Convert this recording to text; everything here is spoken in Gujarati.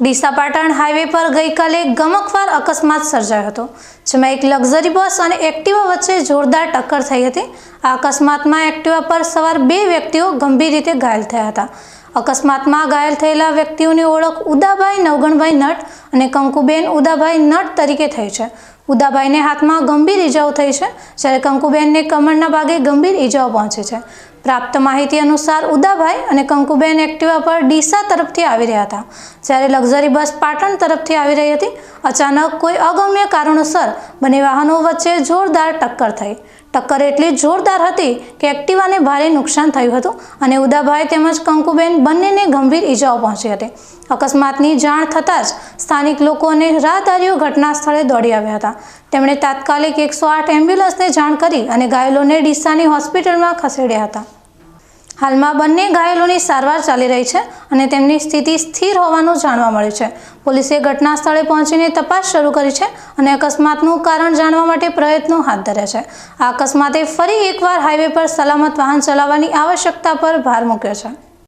ડીસા પાટણ હાઈવે પર ગઈકાલે ગમકવાર અકસ્માત સર્જાયો હતો, જેમાં એક લક્ઝરી બસ અને એક્ટિવા વચ્ચે જોરદાર ટક્કર થઈ હતી. આ અકસ્માતમાં એક્ટિવા પર સવાર બે વ્યક્તિઓ ગંભીર રીતે ઘાયલ થયા હતા. અકસ્માતમાં ઘાયલ થયેલા વ્યક્તિઓની ઓળખ ઉદાભાઈ નવગણભાઈ નટ અને કંકુબેન ઉદાભાઈ નટ તરીકે થઈ છે. ઉદાભાઈને હાથમાં ગંભીર ઈજાઓ થઈ છે, જ્યારે કંકુબેનને કમરના ભાગે ગંભીર ઈજાઓ પહોંચી છે. પ્રાપ્ત માહિતી અનુસાર ઉદાભાઈ અને કંકુબેન એક્ટિવા પર ડીસા તરફથી આવી રહ્યા હતા. જ્યારે લક્ઝરી બસ પાટણ તરફથી આવી રહી હતી, અચાનક કોઈ અગમ્ય કારણોસર બંને વાહનો વચ્ચે જોરદાર ટક્કર થઈ. ટક્કર એટલી જોરદાર હતી કે એક્ટિવાને ભારે નુકસાન થયું હતું અને ઉદાભાઈ તેમજ કંકુબેન બંનેને ગંભીર ઈજાઓ પહોંચી હતી. અકસ્માતની જાણ થતાં જ સ્થાનિક લોકો અને રાહદારીઓ ઘટના સ્થળે દોડી આવ્યા હતા. તેમણે તાત્કાલિક એકસો આઠ એમ્બ્યુલન્સને જાણ કરી અને ઘાયલોને ડીસાની હોસ્પિટલમાં ખસેડ્યા હતા. હાલમાં બંને ઘાયલોની સારવાર ચાલી રહી છે અને તેમની સ્થિતિ સ્થિર હોવાનું જાણવા મળ્યું છે. પોલીસે ઘટના સ્થળે પહોંચીને તપાસ શરૂ કરી છે અને અકસ્માતનું કારણ જાણવા માટે પ્રયત્નો હાથ ધર્યા છે. આ અકસ્માતે ફરી એકવાર હાઈવે પર સલામત વાહન ચલાવવાની આવશ્યકતા પર ભાર મૂક્યો છે.